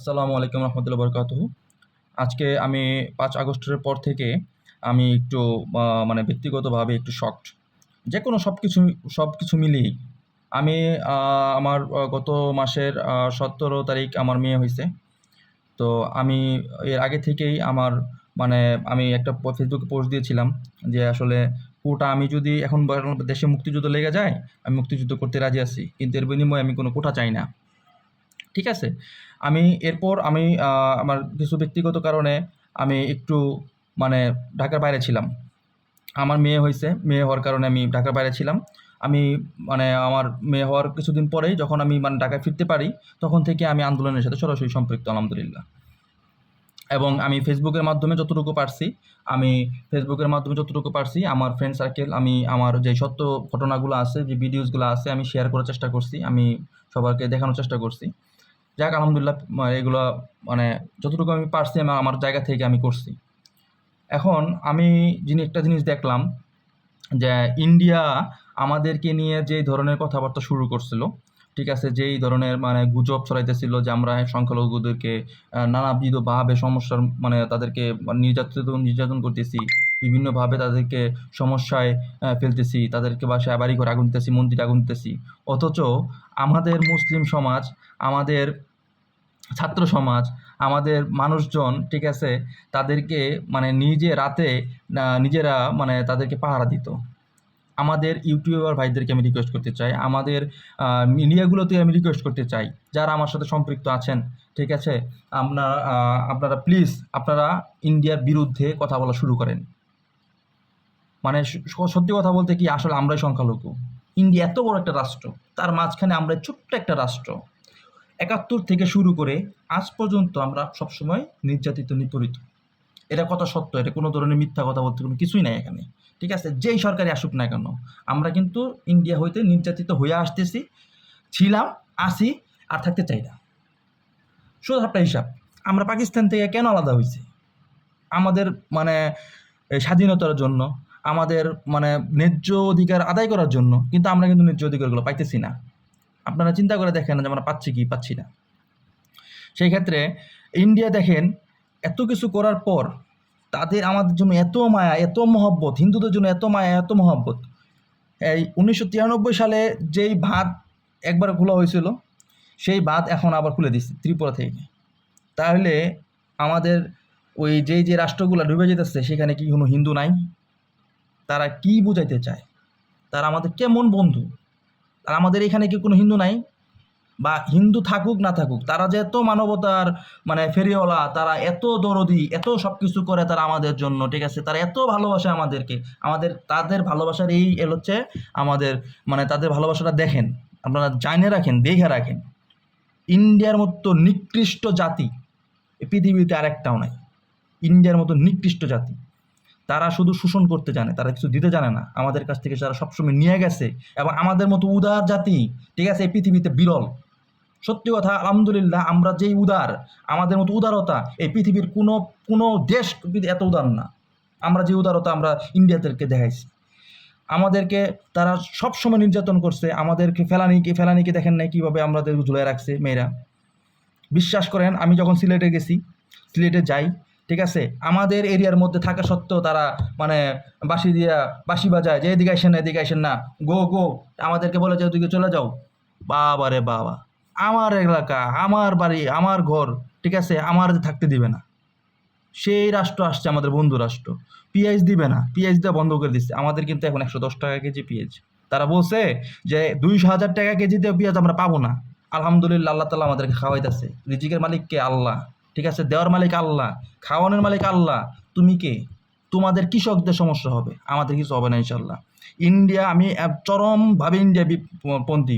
আসসালামু আলাইকুম রহমতুল্লাহ বরকাত আজকে আমি পাঁচ আগস্টের পর থেকে আমি একটু মানে ব্যক্তিগতভাবে একটু শকড যে কোনো সব কিছু সব কিছু মিলিয়েই আমি আমার গত মাসের সতেরো তারিখ আমার মেয়ে হয়েছে। তো আমি এর আগে থেকেই আমার মানে আমি একটা ফেসবুকে পোস্ট দিয়েছিলাম যে আসলে কোটা আমি যদি এখন দেশে মুক্তিযুদ্ধ লেগে যায়, আমি মুক্তিযুদ্ধ করতে রাজি আছি। কিন্তু এর বিনিময়ে আমি কোনো কোটা চাই না। ঠিক আছে? আমি এরপর আমি আমার কিছু ব্যক্তিগত কারণে আমি একটু মানে ঢাকার বাইরে ছিলাম। আমার মেয়ে হয়েছে, মেয়ে হওয়ার কারণে আমি ঢাকার বাইরে ছিলাম। আমি মানে আমার মেয়ে হওয়ার কিছুদিন পরেই যখন আমি মানে ঢাকায় ফিরতে পারি, তখন থেকে আমি আন্দোলনের সাথে সরাসরি সম্পৃক্ত, আলহামদুলিল্লাহ। এবং আমি ফেসবুকের মাধ্যমে যতটুকু পারছি, আমি ফেসবুকের মাধ্যমে যতটুকু পারছি, আমার ফ্রেন্ড সার্কেল আমি, আমার যে সত্য ঘটনাগুলো আছে, যে ভিডিওসগুলো আছে, আমি শেয়ার করার চেষ্টা করছি, আমি সবাইকে দেখানোর চেষ্টা করছি। যাক, আলহামদুলিল্লাহ এগুলো মানে যতটুকু আমি পারছি আমার আমার জায়গা থেকে আমি করছি। এখন আমি যিনি একটা জিনিস দেখলাম যে ইন্ডিয়া আমাদেরকে নিয়ে যে ধরনের কথাবার্তা শুরু করছিল, ঠিক আছে, যেই ধরনের মানে গুজব ছড়াইতেছিল যে আমরা সংখ্যালঘুদেরকে নানাবিধভাবে সমস্যার মানে তাদেরকে নির্যাতন নির্যাতন করতেছি, বিভিন্নভাবে তাদেরকে সমস্যায় ফেলতেছি, তাদেরকে বাসায় বাড়ি ঘর আগুন দিতেছি, মন্দির আগুন দিতেছি। অথচ আমাদের মুসলিম সমাজ আমাদের ছাত্র সমাজ, আমাদের মানুষজন, ঠিক আছে, তাদেরকে মানে নিজে রাতে নিজেরা মানে তাদেরকে পাহারা দিত। আমাদের ইউটিউবার ভাইদেরকে আমি রিকোয়েস্ট করতে চাই। আমাদের মিডিয়াগুলোতে আমি রিকোয়েস্ট করতে চাই। যারা আমার সাথে সম্পৃক্ত আছেন, ঠিক আছে আপনারা আপনারা প্লিজ আপনারা ইন্ডিয়ার বিরুদ্ধে কথা বলা শুরু করেন। মানে সত্যি কথা বলতে কি, আসলে আমরাই সংখ্যালঘু। ইন্ডিয়া এত বড় একটা রাষ্ট্র, তার মাঝখানে আমরা ছোট্ট একটা রাষ্ট্র। একাত্তর থেকে শুরু করে আজ পর্যন্ত আমরা সবসময় নির্যাতিত, নিপীড়িত। এটা কত সত্য, এটা কোনো ধরনের মিথ্যা কথা বলতে কোনো কিছুই নাই এখানে। ঠিক আছে? যেই সরকারি আসুক না কেন, আমরা কিন্তু ইন্ডিয়া হইতে নির্যাতিত হয়ে আসতেছি, ছিলাম, আসি, আর থাকতে চাই না। শুধু একটা হিসাব, আমরা পাকিস্তান থেকে কেন আলাদা হয়েছি আমাদের মানে স্বাধীনতার জন্য, আমাদের মানে ন্যায্য অধিকার আদায় করার জন্য, কিন্তু আমরা কিন্তু ন্যায্য অধিকারগুলো পাইতেছি না। আপনারা চিন্তা করে দেখেন যে আমরা পাচ্ছি কি, পাচ্ছি না। সেই ক্ষেত্রে ইন্ডিয়া দেখেন, এত কিছু করার পর তাদের আমাদের জন্য এত মায়া, এত মহব্বত, হিন্দুদের জন্য এত মায়া, এত মহব্বত। এই উনিশশো তিরানব্বই সালে যেই ভাত একবার খোলা হয়েছিল, সেই ভাত এখন আবার খুলে দিচ্ছে ত্রিপুরা থেকে। তাহলে আমাদের ওই যেই যে রাষ্ট্রগুলো ডুবে যেতেছে, সেখানে কি কোনো হিন্দু নাই? তারা কি বুঝাইতে চায়? তারা আমাদের কেমন বন্ধু? আর আমাদের এখানে কি কোনো হিন্দু নাই? বা হিন্দু থাকুক, না থাকুক, তারা যে এত মানবতার মানে ফেরিওয়ালা, তারা এত দরদি, এত সব কিছু করে তারা আমাদের জন্য, ঠিক আছে? তারা এত ভালোবাসে আমাদেরকে। আমাদের, তাদের ভালোবাসার এই এল হচ্ছে আমাদের মানে তাদের ভালোবাসাটা দেখেন, আপনারা জানে রাখেন, দেখে রাখেন। ইন্ডিয়ার মতো নিকৃষ্ট জাতি পৃথিবীতে আরেকটাও নাই। ইন্ডিয়ার মতো নিকৃষ্ট জাতি। তারা শুধু শোষণ করতে জানে, তারা কিছু দিতে জানে না। আমাদের কাছ থেকে যারা সবসময় নিয়ে গেছে এবং আমাদের মতো উদার জাতি, ঠিক আছে, এই পৃথিবীতে বিরল। সত্যি কথা, আলহামদুলিল্লাহ, আমরা যেই উদার, আমাদের মতো উদারতা এই পৃথিবীর কোনো কোনো দেশ এত উদার না। আমরা যে উদারতা আমরা ইন্ডিয়াদেরকে দেখাইছি। আমাদেরকে তারা সব সময় নির্যাতন করছে, আমাদেরকে ফেলানিকে ফেলানিকে দেখেন নাই কীভাবে আমাদের ঝুলে রাখছে মেয়েরা। বিশ্বাস করেন, আমি যখন সিলেটে গেছি, সিলেটে যাই ঠিক আছে? আমাদের এরিয়ার মধ্যে থাকা সত্ত্বেও তারা মানে বাঁশি দিয়া বাঁশি বাজায় যে এদিকে আসেন না, এদিকে আসেন না। গো গো, আমাদেরকে বলে যে ওদিকে চলে যাও। বাবা রে বাবা, আমার এলাকা, আমার বাড়ি, আমার ঘর, ঠিক আছে? আমার থাকতে দিবে না। সেই রাষ্ট্র আসছে আমাদের বন্ধু রাষ্ট্র। পিএইচ দিবে না পিএইচ দেওয়া বন্ধ করে দিচ্ছে। আমাদের কিন্তু এখন একশো দশ টাকা কেজি পেঁয়াজ। তারা বলছে যে দুইশো হাজার টাকা কেজিতে পেঁয়াজ আমরা পাবো না। আলহামদুলিল্লাহ, আল্লাহ তালা আমাদেরকে খাওয়াইতেছে। রিজিকের মালিককে আল্লাহ। ঠিক আছে? দেওয়ার মালিক আল্লাহ, খাওয়ানোর মালিক আল্লাহ। তুমি কে? তোমাদের কৃষকদের সমস্যা হবে। আমাদের কিছু হবে না ইনশাল্লাহ ইন্ডিয়া, আমি চরমভাবে ইন্ডিয়া পন্থী।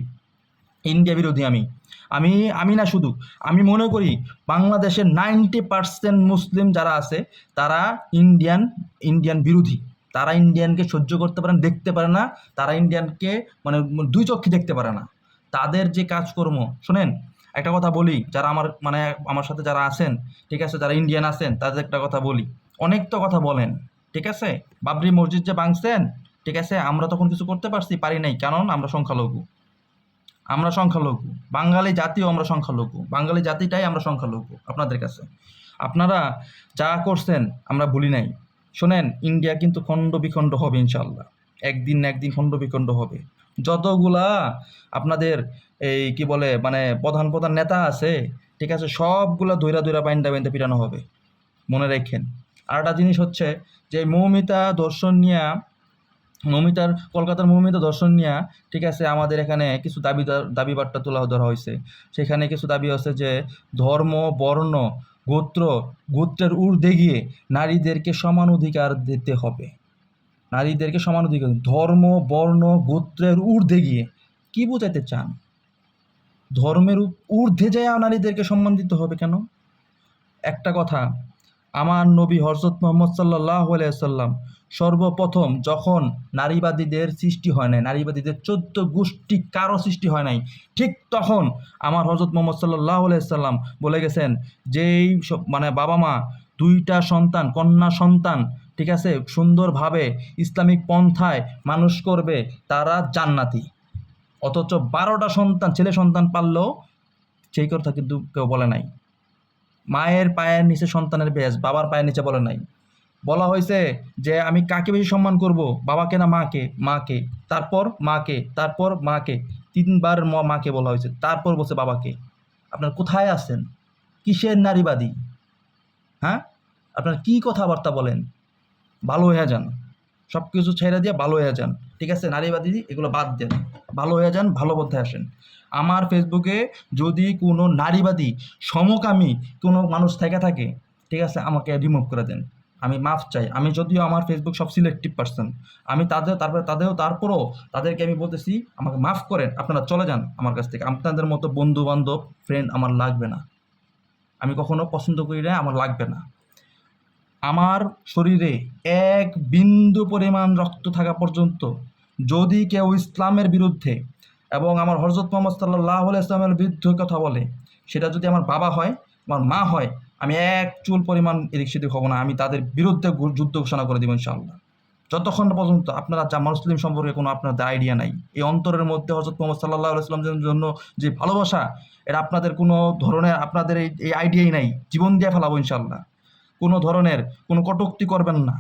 ইন্ডিয়া বিরোধী আমি। আমি আমি না শুধু। আমি মনে করি বাংলাদেশের নাইনটি পার্সেন্ট মুসলিম যারা আছে, তারা ইন্ডিয়ান ইন্ডিয়ান বিরোধী। তারা ইন্ডিয়ানকে সহ্য করতে পারে না, দেখতে পারে না। তারা ইন্ডিয়ানকে মানে দুই চক্ষে দেখতে পারে না। তাদের যে কাজকর্ম, শোনেন একটা কথা বলি, যারা আমার মানে আমার সাথে যারা আছেন, ঠিক আছে, যারা ইন্ডিয়ান আছেন, তাদের একটা কথা বলি। অনেক তো কথা বলেন, ঠিক আছে? বাবরি মসজিদ যে ভাঙছেন, ঠিক আছে, আমরা তখন কিছু করতে পারছি, পারি নাই। কারণ আমরা সংখ্যালঘু। আমরা সংখ্যালঘু। বাঙালি জাতিও আমরা সংখ্যালঘু। বাঙালি জাতিটাই আমরা সংখ্যালঘু, আপনাদের কাছে। আপনারা যা করছেন, আমরা ভুলি নাই। শোনেন, ইন্ডিয়া কিন্তু খণ্ড বিখণ্ড হবে ইনশাল্লাহ একদিন না একদিন খণ্ড বিখণ্ড হবে। যতগুলা আপনাদের এই কি বলে মানে প্রধান প্রধান নেতা আছে, ঠিক আছে, সবগুলা দৈরা দৈরা বাইন্দা বাইন্দা পিটানো হবে, মনে রাখেন। আর একটা জিনিস হচ্ছে যে মৌমিতা দর্শন নিয়া, মৌমিতার, কলকাতার মৌমিতা দর্শন নিয়া, ঠিক আছে, আমাদের এখানে কিছু দাবি দাবি বার্তা তোলা ধরা হয়েছে। সেখানে কিছু দাবি আছে যে ধর্ম, বর্ণ, গোত্র, গোত্রের ঊর্ধ্বে গিয়ে নারীদেরকে সমান অধিকার দিতে হবে। নারীদেরকে সমান অধিকার, ধর্ম, বর্ণ, গোত্রের ঊর্ধ্বে গিয়ে, কি বোঝাইতে চান? ধর্মের ঊর্ধ্বে যায় নারীদেরকে সম্মান দিতে হবে কেন? একটা কথা, আমার নবী হরজত মোহাম্মদ সাল্লাহ আলাইসাল্লাম সর্বপ্রথম যখন নারীবাদীদের সৃষ্টি হয় নাই, নারীবাদীদের চোদ্দ গোষ্ঠী কারও সৃষ্টি হয় নাই, ঠিক তখন আমার হজরত মোহাম্মদ সাল্লাহ আলাইসাল্লাম বলে গেছেন যেই মানে বাবা মা দুইটা সন্তান, কন্যা সন্তান, ঠিক আছে, সুন্দরভাবে ইসলামিক পন্থায় মানুষ করবে, তারা জান্নাতি। অথচ বারোটা সন্তান, ছেলে সন্তান পারলেও সেই কথা কিন্তু কেউ বলে নাই। মায়ের পায়ের নিচে সন্তানের বেশ, বাবার পায়ের নিচে বলে নাই। বলা হয়েছে যে, আমি কাকে বেশি সম্মান করব? বাবাকে না মাকে? মাকে। তারপর মাকে তারপর মাকে। তিনবার মাকে বলা হয়েছে, তারপর বলছে বাবাকে। আপনার কোথায় আছেন? কিসের নারীবাদী? হ্যাঁ? আপনার কি কথাবার্তা বলেন? ভালো হয়ে যান। সব কিছু ছেড়ে দিয়ে ভালো হয়ে যান। ঠিক আছে? নারীবাদী এগুলো বাদ দেন। ভালো হয়ে যান, ভালো পথে আসেন। আমার ফেসবুকে যদি কোনো নারীবাদী সমকামী কোনো মানুষ থেকে থাকে, ঠিক আছে, আমাকে রিমুভ করে দেন। আমি মাফ চাই। আমি যদিও আমার ফেসবুক সব সিলেক্টিভ পার্সন আমি তাদের, তারপরে তাদেরও তারপরও তাদেরকে আমি বলতেছি, আমাকে মাফ করেন, আপনারা চলে যান আমার কাছ থেকে। আপনাদের মতো বন্ধু বান্ধব ফ্রেন্ড আমার লাগবে না। আমি কখনো পছন্দ করি না, আমার লাগবে না। আমার শরীরে এক বিন্দু পরিমাণ রক্ত থাকা পর্যন্ত যদি কেউ ইসলামের বিরুদ্ধে এবং আমার হরজত মোহাম্মদ সাল্লাহ ইসলামের বিরুদ্ধে কথা বলে, সেটা যদি আমার বাবা হয়, আমার মা হয়, আমি এক চুল পরিমাণ সেদিক হব না, আমি তাদের বিরুদ্ধে যুদ্ধ ঘোষণা করে দেবো ইনশাআল্লাহ। যতক্ষণ পর্যন্ত আপনারা যা মুসলিম সম্পর্কে কোনো আপনাদের আইডিয়া নাই, এই অন্তরের মধ্যে হজরত মোহাম্মদ সাল্লাহ ইসলামের জন্য যে ভালোবাসা, এটা আপনাদের কোনো ধরনের আপনাদের এই এই আইডিয়াই নাই, জীবন দিয়ে ফেলাবো ইনশাআল্লাহ। কোনো ধরনের কোনো কটুক্তি করবেন না,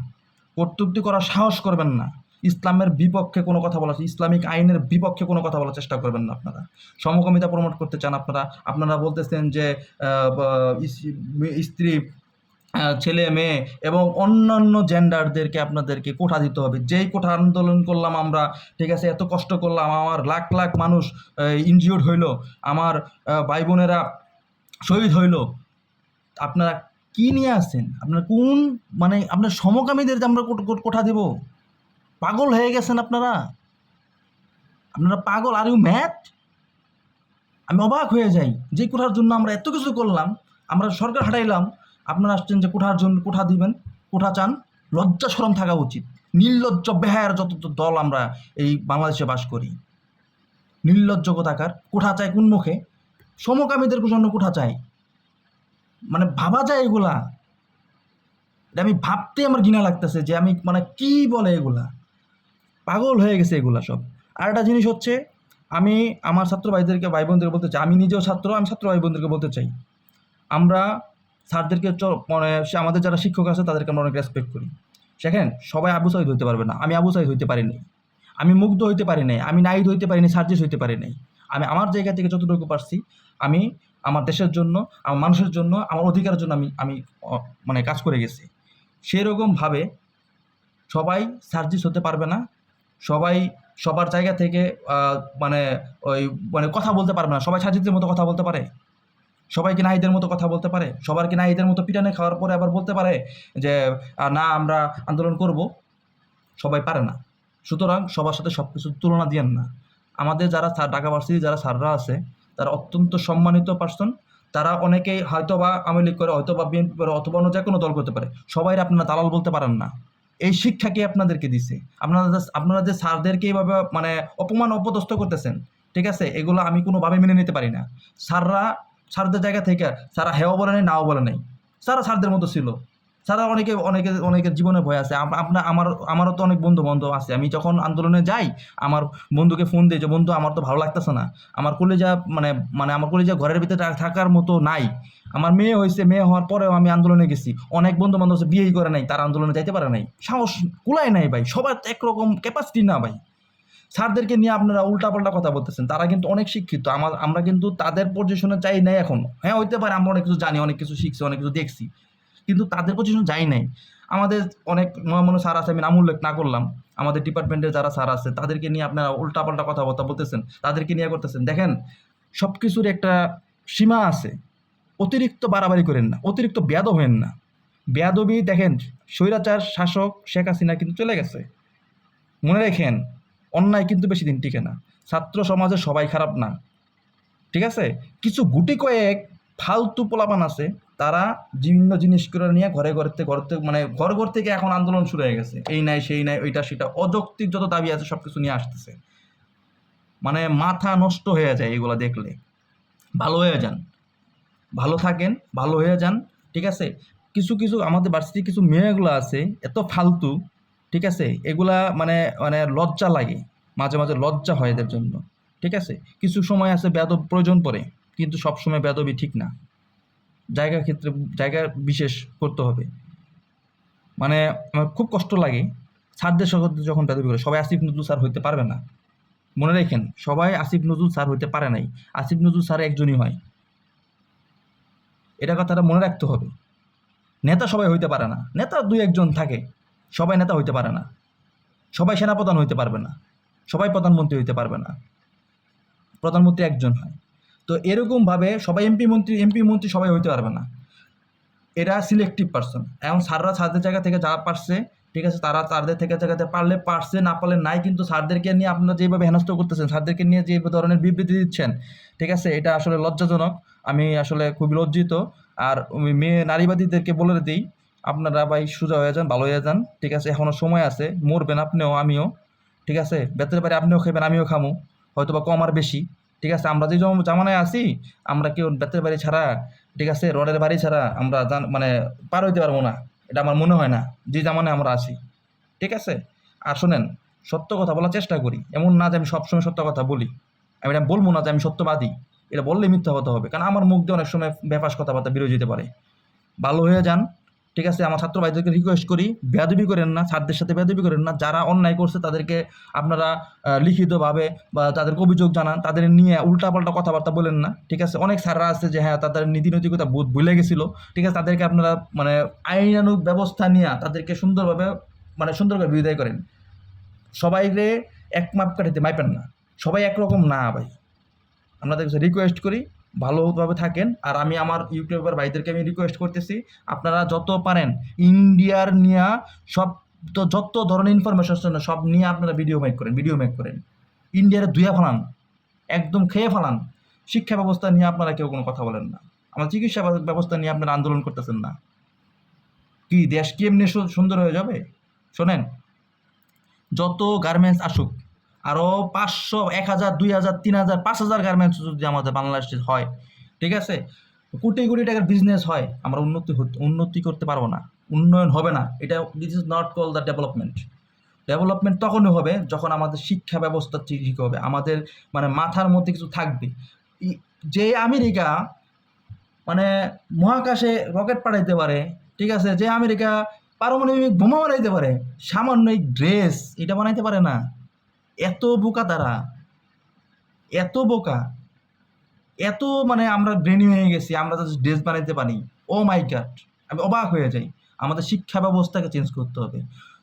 কটুক্তি করার সাহস করবেন না। ইসলামের বিপক্ষে কোনো কথা বলা ইসলামিক আইনের বিপক্ষে কোনো কথা বলার চেষ্টা করবেন না আপনারা। সমকামিতা প্রমোট করতে চান আপনারা। আপনারা বলতেছেন যে স্ত্রী ছেলে, মেয়ে এবং অন্যান্য জেন্ডারদেরকে আপনাদেরকে কোঠা দিতে হবে। যেই কোঠা আন্দোলন করলাম আমরা, ঠিক আছে, এত কষ্ট করলাম, আমার লাখ লাখ মানুষ ইনজিওর্ড হইল, আমার ভাই বোনেরা শহীদ হইল, আপনারা কি নিয়ে আসছেন? আপনারা কোন মানে আপনার সমকামীদের যে আমরা কোঠা দেব? পাগল হয়ে গেছেন আপনারা? আপনারা পাগল? আর ইউ ম্যাথ আমি অবাক হয়ে যাই। যে কোঠার জন্য আমরা এত কিছু করলাম, আমরা সরকার হাঁটাইলাম আপনারা আসছেন যে কোঠার জন্য কোঠা দিবেন, কোঠা চান। লজ্জা সরম থাকা উচিত। নির্লজ্জ বেহায়ার যত দল আমরা এই বাংলাদেশে বাস করি। নির্লজ্জ কোথাকার? কোঠা চাই কোন মুখে? সমকামীদের জন্য কোঠা চাই মানে ভাবা যায় এগুলা। আমি ভাবতে আমার ঘৃণা লাগতেছে যে আমি মানে কি বলে এগুলা। পাগল হয়ে গেছে এগুলা সব। আর একটা জিনিস হচ্ছে, আমি আমার ছাত্র ভাইদেরকে ভাই বোনদেরকে বলতে চাই, আমি নিজেও ছাত্র, আমি ছাত্র ভাই বোনদেরকে বলতে চাই, আমরা স্যারদেরকে মানে আমাদের যারা শিক্ষক আছে তাদেরকে আমরা অনেক রেসপেক্ট করি। সেখানে সবাই আবু সাইদ হইতে পারবে না। আমি আবু সাইদ হইতে পারি নাই। আমি মুগ্ধ হইতে পারি নাই। আমি নাইদ হইতে পারি নাই, সার্জিস হইতে পারি নাই। আমি আমার জায়গা থেকে যতটুকু পারছি, আমি আমার দেশের জন্য, আমার মানুষের জন্য, আমার অধিকারের জন্য আমি আমি মানে কাজ করে গেছি। সেরকমভাবে সবাই সার্জিস হতে পারবে না। সবাই সবার জায়গা থেকে মানে ওই মানে কথা বলতে পারবে না। সবাই সার্জিসের মতো কথা বলতে পারে। সবাই কি নাহিদের মতো কথা বলতে পারে? সবার কি নাহিদের মতো পিটানে খাওয়ার পরে আবার বলতে পারে যে না, আমরা আন্দোলন করব? সবাই পারে না। সুতরাং সবার সাথে সব কিছুর তুলনা দিয়েন না। আমাদের যারা ঢাকা ভার্সিটি যারা স্যাররা আছে তারা অত্যন্ত সম্মানিত পার্সন তারা অনেকেই হয়তো বা আওয়ামী লীগ করে হয়তো বা বিএনপি করে, অথবা অন্য যে কোনো দল করতে পারে। সবাই আপনারা দালাল বলতে পারেন না। এই শিক্ষা কে আপনাদেরকে দিছে? আপনারা আপনারা যে স্যারদেরকে এইভাবে মানে অপমান অপদস্থ করতেছেন, ঠিক আছে? এগুলো আমি কোনোভাবে মেনে নিতে পারি না। স্যাররা, স্যারদের জায়গা থেকে স্যারা হেও বলে নাই, নাও বলে নাই। স্যারা স্যারদের মতো ছিল। ছাড়া অনেকে অনেকে, অনেকের জীবনে ভয় আছে। আপনার আমার আমারও তো অনেক বন্ধু বান্ধব আছে। আমি যখন আন্দোলনে যাই, আমার বন্ধুকে ফোন দিই যে, বন্ধু, আমার তো ভালো লাগতেছে না। আমার কলেজা মানে মানে আমার কলেজা ঘরের ভিতরে থাকার মতো নাই। আমার মেয়ে হয়েছে, মেয়ে হওয়ার পরেও আমি আন্দোলনে গেছি। অনেক বন্ধু বান্ধব আছে, বিয়েই করে নাই, তার আন্দোলনে যাইতে পারে নাই। সাহস কুলায় নাই ভাই। সবার একরকম ক্যাপাসিটি না ভাই। স্যারদেরকে নিয়ে আপনারা উল্টাপাল্টা কথা বলতেছেন। তারা কিন্তু অনেক শিক্ষিত। আমার আমরা কিন্তু তাদের পজিশনে চাই নাই এখনও। হ্যাঁ হইতে পারে, আমরা অনেক কিছু জানি, অনেক কিছু শিখছি, অনেক কিছু দেখছি। কিন্তু তাদের পজিশনে যাই নাই। আমাদের অনেক মনে স্যার আছে, আমি নাম উল্লেখ না করলাম। আমাদের ডিপার্টমেন্টের যারা স্যার আছে, তাদেরকে নিয়ে আপনারা উল্টাপাল্টা কথাবার্তা বলতেছেন, তাদেরকে নিয়ে করতেছেন। দেখেন সব কিছুর একটা সীমা আছে। অতিরিক্ত বাড়াবাড়ি করেন না, অতিরিক্ত ব্যাদ হয়েন না। ব্যাদবি, দেখেন, স্বৈরাচার শাসক শেখ হাসিনা কিন্তু চলে গেছে। মনে রেখেন, অন্যায় কিন্তু বেশি দিন টিকে না। ছাত্র সমাজে সবাই খারাপ না। ঠিক আছে? কিছু গুটি কয়েক ফালতু পোলাপান আছে তারা বিভিন্ন জিনিস করে নিয়ে ঘরে ঘরে থেকে মানে ঘর ঘর থেকে এখন আন্দোলন শুরু হয়ে গেছে। এই নাই, সেই নাই, ওইটা, সেটা, অযৌক্তিক যত দাবি আছে সব কিছু নিয়ে আসতেছে। মানে মাথা নষ্ট হয়ে যায় এগুলো দেখলে। ভালো হয়ে যান। ভালো থাকেন, ভালো হয়ে যান, ঠিক আছে? কিছু কিছু আমাদের ভার্সিটির কিছু মেয়েগুলো আছে, এত ফালতু, ঠিক আছে? এগুলা মানে মানে লজ্জা লাগে। মাঝে মাঝে লজ্জা হয় এদের জন্য, ঠিক আছে? কিছু সময় আছে বেদব প্রয়োজন পড়ে, কিন্তু সব সময় বেদবই ঠিক না। জায়গা ক্ষেত্রে, জায়গা বিশেষ করতে হবে। মানে আমার খুব কষ্ট লাগে স্যারদের সাথে যখন বেদবি করে। সবাই আসিফ নজরুল স্যার হইতে পারবে না। মনে রাখেন, সবাই আসিফ নজরুল স্যার হইতে পারে নাই। আসিফ নজরুল স্যার একজনই হয়। এটা কথাটা মনে রাখতে হবে। নেতা সবাই হইতে পারে না। নেতা দুই একজন থাকে। সবাই নেতা হইতে পারে না। সবাই সেনাপ্রধান হইতে পারবে না। সবাই প্রধানমন্ত্রী হইতে পারবে না। প্রধানমন্ত্রী একজন হয়। তো এরকমভাবে সবাই এমপি মন্ত্রী এমপি মন্ত্রী সবাই হইতে পারবে না। এরা সিলেক্টিভ পার্সন এখন স্যাররা স্যারদের জায়গা থেকে যা পারছে, ঠিক আছে, তারা তাদের থেকে জায়গাতে পারলে পারছে, না পারলে নাই, কিন্তু স্যারদেরকে নিয়ে আপনারা যেভাবে হেনস্থ করতেছেন, স্যারদেরকে নিয়ে যে ধরনের বিবৃতি দিচ্ছেন, ঠিক আছে, এটা আসলে লজ্জাজনক। আমি আসলে খুবই লজ্জিত। আর মেয়ে নারীবাদীদেরকে বলে দিই, আপনারা ভাই সোজা হয়ে যান, ভালো হয়ে যান, ঠিক আছে এখনও সময় আছে, মরবেন আপনিও, আমিও, ঠিক আছে, বেতের বাড়ি আপনিও খাবেন আমিও খামু হয়তো বা কম আর বেশি। ঠিক আছে? আমরা যে জামানায় আছি, আমরা কেউ বেতের বাড়ি ছাড়া, ঠিক আছে? রডের বাড়ি ছাড়া আমরা মানে পার হইতে পারব না। এটা আমার মনে হয় না যে জামানায় আমরা আছি। ঠিক আছে? আর শোনেন, সত্য কথা বলার চেষ্টা করি। এমন না যে আমি সবসময় সত্য কথা বলি। আমি এটা বলব না যে আমি সত্যবাদী। এটা বললে মিথ্যা হতে হবে। কারণ আমার মুখ দিয়ে অনেক সময় ব্যাপাস কথাবার্তা বেরোয় যেতে পারে। ভালো হয়ে যান ঠিক আছে, আমার ছাত্র ভাইদেরকে রিকোয়েস্ট করি, বেয়াদবি করেন না ছাত্রদের সাথে বেয়াদবি করেন না, যারা অন্যায় করছে তাদেরকে আপনারা লিখিতভাবে বা তাদেরকে অভিযোগ জানান, তাদের নিয়ে উল্টাপাল্টা কথাবার্তা বলেন না, ঠিক আছে? অনেক স্যাররা আছে যে হ্যাঁ তাদের নীতি নৈতিকতা বোধ ভুলে গেছিল, ঠিক আছে? তাদেরকে আপনারা মানে আইনানুগ ব্যবস্থা নিয়ে তাদেরকে সুন্দরভাবে মানে সুন্দর করে বিদায় করেন। সবাইকে এক মাপ কাটাতে মাইপেন না, সবাই একরকম না ভাই। আপনাদের কাছে রিকোয়েস্ট করি ভালোভাবে থাকেন। আর আমি আমার ইউটিউবার ভাইদেরকে আমি রিকোয়েস্ট করতেছি, আপনারা যত পারেন ইন্ডিয়ার নিয়ে সব তো যত ধরনের ইনফরমেশন সব নিয়ে আপনারা ভিডিও মেক করেন ভিডিও মেক করেন। ইন্ডিয়ারে ধুয়ে ফেলান, একদম খেয়ে ফেলান। শিক্ষা ব্যবস্থা নিয়ে আপনারা কেউ কোনো কথা বলেন না। আমার চিকিৎসা ব্যবস্থা নিয়ে আপনারা আন্দোলন করতেছেন না। কি, দেশ কি এমনি সুন্দর হয়ে যাবে? শোনেন, যত গার্মেন্টস আসুক আরও পাঁচশো, এক হাজার, দুই হাজার, তিন হাজার, পাঁচ হাজার গার্মেন্টস যদি আমাদের বাংলাদেশে হয়, ঠিক আছে? কোটি কোটি টাকার বিজনেস হয়, আমরা উন্নতি উন্নতি করতে পারব না, উন্নয়ন হবে না, এটা this is not call the development development তখনই হবে যখন আমাদের শিক্ষা ব্যবস্থা ঠিক হবে, আমাদের মানে মাথার মধ্যে কিছু থাকবে। যে আমেরিকা মানে মহাকাশে রকেট পাঠাইতে পারে, ঠিক আছে? যে আমেরিকা পারমাণবিক বোমা বানাইতে পারে, সামান্য ড্রেস এটা বানাইতে পারে না। এত বোকা তারা। এত বোকা। এত মানে আমরা ব্রেনি হয়ে গেছি, আমরা তো ড্রেস বানাইতে পারি। ও মাই গড, আমি অবাক হয়ে যাই। আমাদের শিক্ষা ব্যবস্থাকে চেঞ্জ করতে হবে।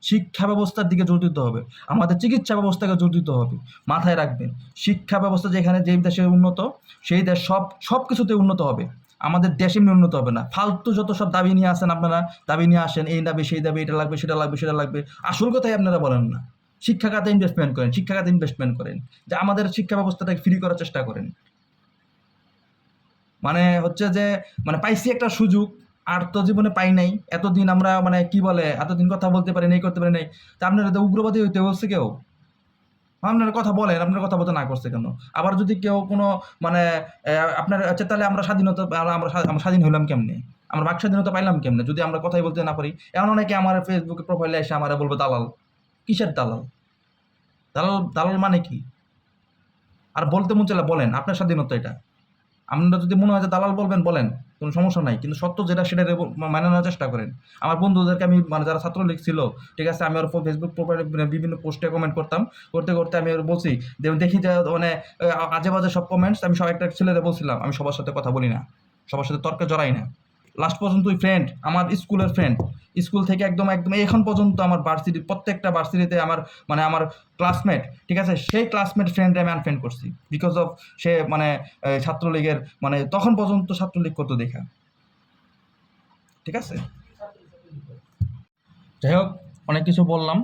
শিক্ষা ব্যবস্থার দিকে জোর দিতে হবে। আমাদের চিকিৎসা ব্যবস্থাকে জোর দিতে হবে। মাথায় রাখবেন, শিক্ষা ব্যবস্থা যেখানে যেই দেশে উন্নত, সেই দেশ সব সব কিছুতে উন্নত হবে। আমাদের দেশ এমনি উন্নত হবে না। ফালতু যত সব দাবি নিয়ে আসেন আপনারা, দাবি নিয়ে আসেন, এই দাবি, সেই দাবি, এটা লাগবে, সেটা লাগবে সেটা লাগবে। আসল কথাই আপনারা বলেন না। শিক্ষা খাতে ইনভেস্টমেন্ট করেন শিক্ষা খাতে ইনভেস্টমেন্ট করেন, যে আমাদের শিক্ষা ব্যবস্থাটাকে ফ্রি করার চেষ্টা করেন। মানে হচ্ছে যে মানে পাইছি একটা সুযোগ, আর তো জীবনে পাই নাই, এতদিন আমরা মানে কি বলে, এতদিন কথা বলতে পারি নাই, করতে পারি নাই, তা আপনারা তো উগ্রবাদী হইতে বলছে কেউ? আপনার কথা বলেন, আপনার কথা বলতে না করছে কেন? আবার যদি কেউ কোনো মানে আপনার আচ্ছা তাহলে আমরা স্বাধীনতা, আমরা স্বাধীন হইলাম কেমনে? আমরা বাক স্বাধীনতা পাইলাম কেমনে? যদি আমরা কথাই বলতে না পারি, এমন অনেকে আমার ফেসবুকে প্রোফাইলে এসে আমার বলব, দালাল। কিসের দালাল? দালাল দালাল মানে কি? আর বলতে মন চাইলে বলেন, আপনার স্বাধীনতা এটা। আপনারা যদি মনে হয় যে দালাল বলবেন, বলেন, কোনো সমস্যা নাই। কিন্তু সত্য যেটা, সেটা মানে নেওয়ার চেষ্টা করেন। আমার বন্ধুদেরকে আমি মানে যারা ছাত্রলীগ ছিল, ঠিক আছে, আমি ওর ফেসবুক প্রোফাইলে বিভিন্ন পোস্টে কমেন্ট করতাম। করতে করতে আমি ওর বলছি যে দেখি যে মানে আজে বাজে সব কমেন্টস আমি সব একটা ছেলেরে বলছিলাম, আমি সবার সাথে কথা বলি না। সবার সাথে তর্কে জড়াই না। লাস্ট পর্যন্ত ওই ফ্রেন্ড আমার স্কুলের ফ্রেন্ড স্কুল থেকে একদম একদম এখন পর্যন্ত আমার ভার্সিটি প্রত্যেকটা ভার্সিটিতে আমার মানে আমার ক্লাসমেট ঠিক আছে? সেই ক্লাসমেট ফ্রেন্ডে আমি আনফ্রেন্ড করছি। বিকজ অফ সে মানে ছাত্রলীগের মানে তখন পর্যন্ত ছাত্রলীগ করতো দেখা। ঠিক আছে? যাই হোক, অনেক কিছু বললাম।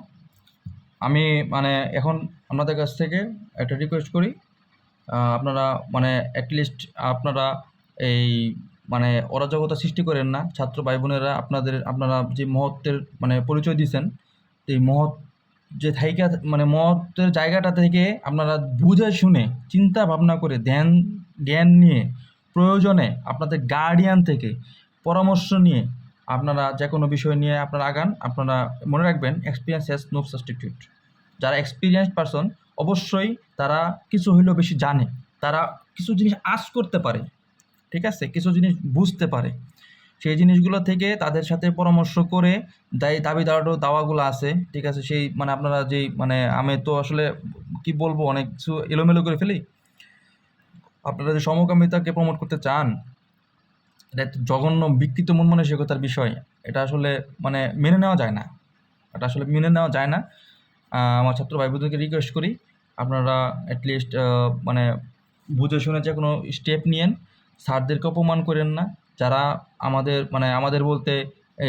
আমি মানে এখন আপনাদের কাছ থেকে একটা রিকোয়েস্ট করি। আপনারা মানে অ্যাটলিস্ট আপনারা এই মানে অরাজকতা সৃষ্টি করেন না। ছাত্র ভাই বোনেরা আপনাদের, আপনারা যে মহত্বের মানে পরিচয় দিয়েছেন, এই মহৎ যে থাইকা মানে মহত্বের জায়গাটা থেকে আপনারা বুঝে শুনে, চিন্তা ভাবনা করে, ধ্যান, জ্ঞান নিয়ে, প্রয়োজনে আপনাদের গার্ডিয়ান থেকে পরামর্শ নিয়ে আপনারা যে কোনো বিষয় নিয়ে আপনারা আগান। আপনারা মনে রাখবেন এক্সপিরিয়েন্স হ্যাজ নো সাবস্টিটিউট যারা এক্সপিরিয়েন্স পারসন অবশ্যই তারা কিছু হইলেও বেশি জানে। তারা কিছু জিনিস আশ করতে পারে। ঠিক আছে? কিছু জিনিস বুঝতে পারে। সেই জিনিসগুলো থেকে তাদের সাথে পরামর্শ করে দায়ী দাবি দাওয়াটো দাওয়াগুলো আছে, ঠিক আছে? সেই মানে আপনারা যেই মানে আমি তো আসলে কি বলব, অনেক কিছু এলোমেলো করে ফেলি। আপনারা যে সমকামিতাকে প্রমোট করতে চান, এটা জঘন্য বিকৃত মন মানসিকতার বিষয়। এটা আসলে মানে মেনে নেওয়া যায় না। এটা আসলে মেনে নেওয়া যায় না। আমার ছাত্র ভাই বোনদেরকে রিকোয়েস্ট করি, আপনারা অ্যাটলিস্ট মানে বুঝে শুনে যে কোনো স্টেপ নিয়েন। স্যারদেরকে অপমান করেন না। যারা আমাদের মানে আমাদের বলতে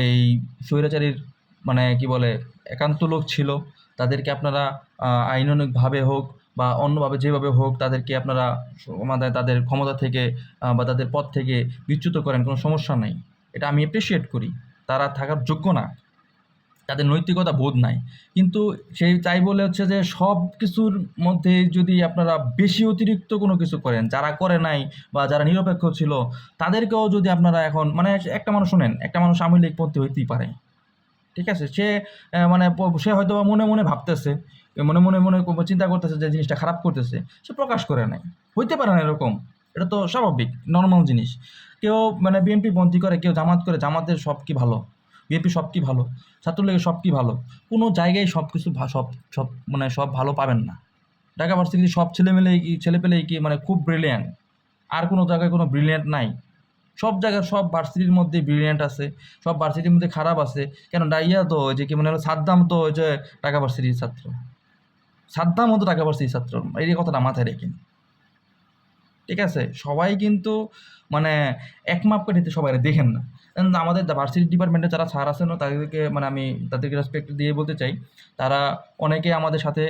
এই স্বৈরাচারীর মানে কি বলে, একান্ত লোক ছিল, তাদেরকে আপনারা আইনানুগভাবে হোক বা অন্যভাবে যেভাবে হোক তাদেরকে আপনারা আমাদের তাদের ক্ষমতা থেকে বা তাদের পদ থেকে বিচ্যুত করেন, কোনো সমস্যা নাই। এটা আমি অ্যাপ্রিসিয়েট করি। তারা থাকার যোগ্য না। তাদের নৈতিকতা বোধ নাই। কিন্তু সেই চাই বলে হচ্ছে যে সব কিছুর মধ্যে যদি আপনারা বেশি অতিরিক্ত কোনো কিছু করেন, যারা করে নাই বা যারা নিরপেক্ষ ছিল, তাদেরকেও যদি আপনারা এখন মানে একটা মানুষ শোনেন, একটা মানুষ আওয়ামী লীগ পন্থী হইতেই পারে। ঠিক আছে? সে মানে সে হয়তো মনে মনে ভাবতেছে, মনে মনে মনে চিন্তা করতেছে যে জিনিসটা খারাপ করতেছে, সে প্রকাশ করে নাই। হইতে পারে না এরকম। এটা তো স্বাভাবিক, নর্মাল জিনিস। কেউ মানে বিএনপি পন্থী করে, কেউ জামাত করে, জামাতের সব কি ভালো? বিএনপি সব কি ভালো, ছাত্রলীগের সব কি ভালো। কোনো জায়গায় সব কিছু সব সব মানে সব ভালো পাবেন না। ঢাকা ভার্সিটির সব ছেলেমেলে কি, ছেলেপেলেই কি মানে খুব ব্রিলিয়ান্ট আর কোনো জায়গায় কোনো ব্রিলিয়ান্ট নাই। সব জায়গায় সব ভার্সিটির মধ্যে ব্রিলিয়ান্ট আছে, সব ভার্সিটির মধ্যে খারাপ আছে। কেন ডাইয়া তো যে কি মানে হলো, সাদ্দাম তো ওই যে ঢাকা ভার্সিটির ছাত্র। সাদ্দাম তো ঢাকা ভার্সিটির ছাত্র, এই কথাটা মাথায় রেখেন। ঠিক আছে? সবাই কিন্তু মানে এক মাপ কাঠিতে সবাই দেখেন না। আমাদের ভার্সিটি ডিপার্টমেন্টে যারা স্যার আছেন, তাদেরকে মানে আমি তাদেরকে রেসপেক্ট দিয়ে বলতে চাই। তারা অনেকে আমাদের সাথে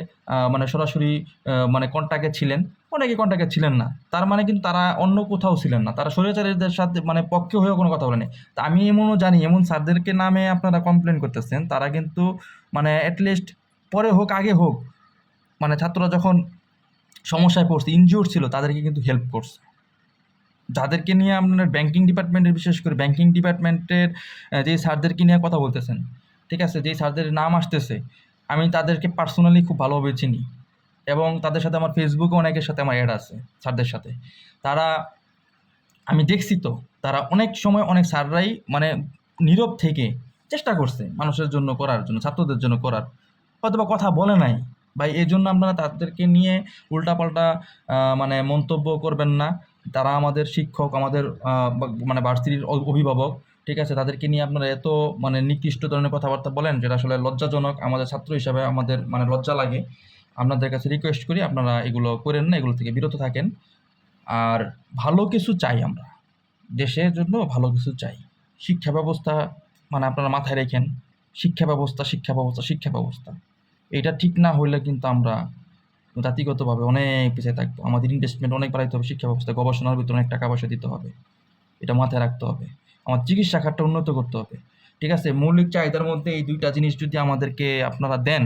মানে সরাসরি মানে কন্ট্যাক্টে ছিলেন। অনেকে কন্ট্যাক্টে ছিলেন না। তার মানে কিন্তু তারা অন্য কোথাও ছিলেন না। তারা স্বৈরাচারীদের সাথে মানে পক্ষে হয়েও কোনো কথা বলেনি। তা আমি এমনও জানি, এমন স্যারদেরকে নামে আপনারা কমপ্লেন করতেছেন, তারা কিন্তু মানে অ্যাটলিস্ট পরে হোক, আগে হোক মানে ছাত্ররা যখন সমস্যায় পড়ছে ইনজিওর ছিল, তাদেরকে কিন্তু হেল্প করছে। যাদেরকে নিয়ে আপনার ব্যাংকিং ডিপার্টমেন্টের বিশেষ করে ব্যাংকিং ডিপার্টমেন্টের যে স্যারদেরকে নিয়ে কথা বলতেছেন, ঠিক আছে? যেই স্যারদের নাম আসতেছে, আমি তাদেরকে পার্সোনালি খুব ভালোভাবে চিনি এবং তাদের সাথে আমার ফেসবুকে অনেকের সাথে আমার অ্যাড আছে, স্যারদের সাথে। তারা, আমি দেখছি তো, তারা অনেক সময় অনেক স্যাররাই মানে নীরব থেকে চেষ্টা করছে মানুষের জন্য করার জন্য, ছাত্রদের জন্য করার। হয়তো বা কথা বলে নাই, ভাই এই জন্য আপনারা তাদেরকে নিয়ে উল্টাপাল্টা মানে মন্তব্য করবেন না। তারা আমাদের শিক্ষক, আমাদের মানে ভার্সিটির অভিভাবক, ঠিক আছে? তাদেরকে নিয়ে আপনারা এত মানে নিকৃষ্ট ধরনের কথাবার্তা বলেন যেটা আসলে লজ্জাজনক, আমাদের ছাত্র হিসাবে আমাদের মানে লজ্জা লাগে। আপনাদের কাছে রিকোয়েস্ট করি আপনারা এগুলো করেন না, এগুলো থেকে বিরত থাকেন। আর ভালো কিছু চাই আমরা। দেশের জন্য ভালো কিছু চাই। শিক্ষা ব্যবস্থা মানে আপনারা মাথায় রেখেন। শিক্ষা ব্যবস্থা শিক্ষা ব্যবস্থা শিক্ষা ব্যবস্থা। এটা ঠিক না হইলে কিন্তু আমরা জাতিগতভাবে অনেক পিছিয়ে থাকব আমাদের ইনভেস্টমেন্ট অনেক বাড়াইতে হবে, শিক্ষা ব্যবস্থা, গবেষণার ভিতরে অনেক টাকা পয়সা দিতে হবে। এটা মাথায় রাখতে হবে। আমার চিকিৎসা খাতটা উন্নত করতে হবে। ঠিক আছে? মৌলিক চাহিদার মধ্যে এই দুইটা জিনিস যদি আমাদেরকে আপনারা দেন,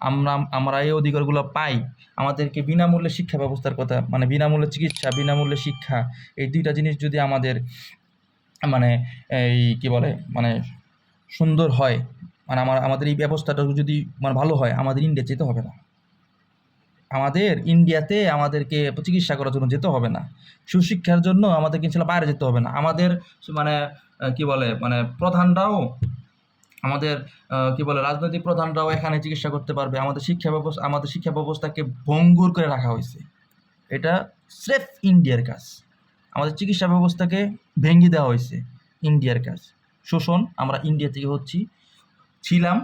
আমরা আমরা এই অধিকারগুলো পাই, আমাদেরকে বিনামূল্যে শিক্ষা ব্যবস্থার কথা মানে বিনামূল্যে চিকিৎসা, বিনামূল্যে শিক্ষা, এই দুইটা জিনিস যদি আমাদের মানে এই কী বলে মানে সুন্দর হয় মানে আমার, আমাদের এই ব্যবস্থাটা যদি মানে ভালো হয়, আমাদের ইন্ডিয়া যেতে হবে না। আমাদের ইন্ডিয়াতে আমাদেরকে চিকিৎসা করার জন্য যেতে হবে না। সুশিক্ষার জন্য আমাদেরকে ইনশাল্লাহ বাইরে যেতে হবে না। আমাদের মানে কি বলে মানে প্রধানরাও আমাদের কি বলে, রাজনৈতিক প্রধানরাও এখানে চিকিৎসা করতে পারবে। আমাদের শিক্ষা ব্যবস্থা আমাদের শিক্ষা ব্যবস্থাকে ভঙ্গুর করে রাখা হয়েছে। এটা স্রেফ ইন্ডিয়ার কাজ। আমাদের চিকিৎসা ব্যবস্থাকে ভেঙে দেওয়া হয়েছে ইন্ডিয়ার কাজ। শোষণ, আমরা ইন্ডিয়া থেকে হচ্ছি, ছিলাম,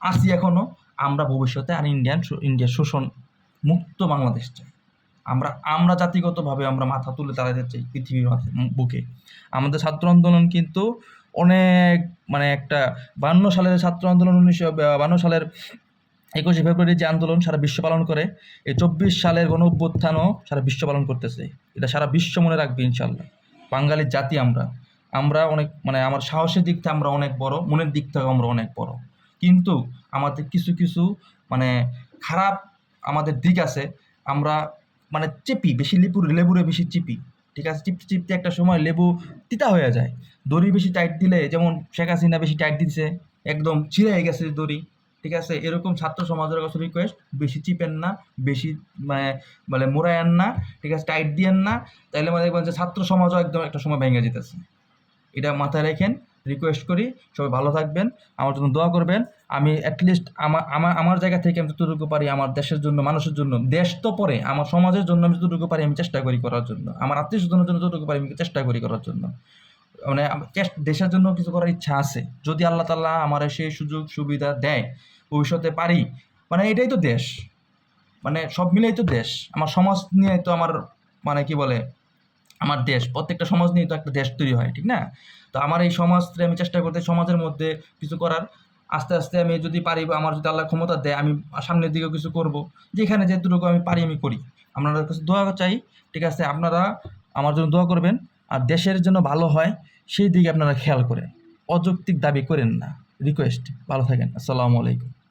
আছি এখনও আমরা ভবিষ্যতে আর ইন্ডিয়ান ইন্ডিয়ার শোষণ মুক্ত বাংলাদেশ চাই। আমরা আমরা জাতিগতভাবে আমরা মাথা তুলে দাঁড়াতে চাই পৃথিবীর বুকে। আমাদের ছাত্র আন্দোলন কিন্তু অনেক মানে একটা বান্ন সালের ছাত্র আন্দোলন উনিশশো বান্ন সালের একুশে ফেব্রুয়ারি যে আন্দোলন সারা বিশ্ব পালন করে, এই চব্বিশ সালের গণ অভ্যুত্থানও সারা বিশ্ব পালন করতেছে। এটা সারা বিশ্ব মনে রাখবে ইনশাল্লাহ বাঙালির জাতি আমরা। আমরা অনেক মানে আমার সাহসের দিক থেকে আমরা অনেক বড়, মনের দিক থেকে আমরা অনেক বড়। কিন্তু আমাদের কিছু কিছু মানে খারাপ আমাদের দিক আছে, আমরা মানে চেপি, বেশি লেবুর লেবুরে বেশি চিপি, ঠিক আছে? চিপতে চিপতে একটা সময় লেবু তিতা হয়ে যায়। দড়ি বেশি টাইট দিলে, যেমন শেখ হাসিনা বেশি টাইট দিচ্ছে একদম ছিঁড়ে গেছে দড়ি, ঠিক আছে? এরকম ছাত্র সমাজের কাছে রিকোয়েস্ট বেশি চিপেন না, বেশি মানে মানে মোড়ায়েন না, ঠিক আছে? টাইট দিয়েন না, তাইলে মানে দেখবেন যে ছাত্র সমাজও একদম একটা সময় ভেঙে যেতেছে। এটা মাথায় রেখেন রিকোয়েস্ট করি, সবাই ভালো থাকবেন, আমার জন্য দোয়া করবেন। আমি অ্যাটলিস্ট আমার আমার আমার জায়গা থেকে আমি যতটুকু পারি আমার দেশের জন্য, মানুষের জন্য, দেশ তো পরে, আমার সমাজের জন্য আমি যতটুকু পারি আমি চেষ্টা করি করার জন্য, আমার আত্মীয় স্বজনের জন্য যতটুকু পারি আমি চেষ্টা করি করার জন্য। মানে দেশের জন্য কিছু করার ইচ্ছা আছে, যদি আল্লাহ তাল্লাহ আমার সেই সুযোগ, সুবিধা দেয়, ভবিষ্যতে পারি মানে এটাই তো দেশ মানে সব মিলেই তো দেশ, আমার সমাজ নিয়ে তো আমার মানে কি বলে, আমার দেশ, প্রত্যেকটা সমাজ নিয়ে তো একটা দেশ তৈরি হয়, ঠিক না? তো আমার এই সমাজকে আমি চেষ্টা করতে, সমাজের মধ্যে কিছু করার আস্তে আস্তে আমি যদি পারি, আমার যদি আল্লাহ ক্ষমতা দেয়, আমি সামনের দিকেও কিছু করব। যেখানে যেটুকু আমি পারি, আমি করি। আপনারা কাছে দোয়া চাই, ঠিক আছে? আপনারা আমার জন্য দোয়া করবেন। আর দেশের জন্য ভালো হয়, সেই দিকে আপনারা খেয়াল করেন। অযৌক্তিক দাবি করেন না। রিকোয়েস্ট। ভালো থাকেন। আসসালামু আলাইকুম।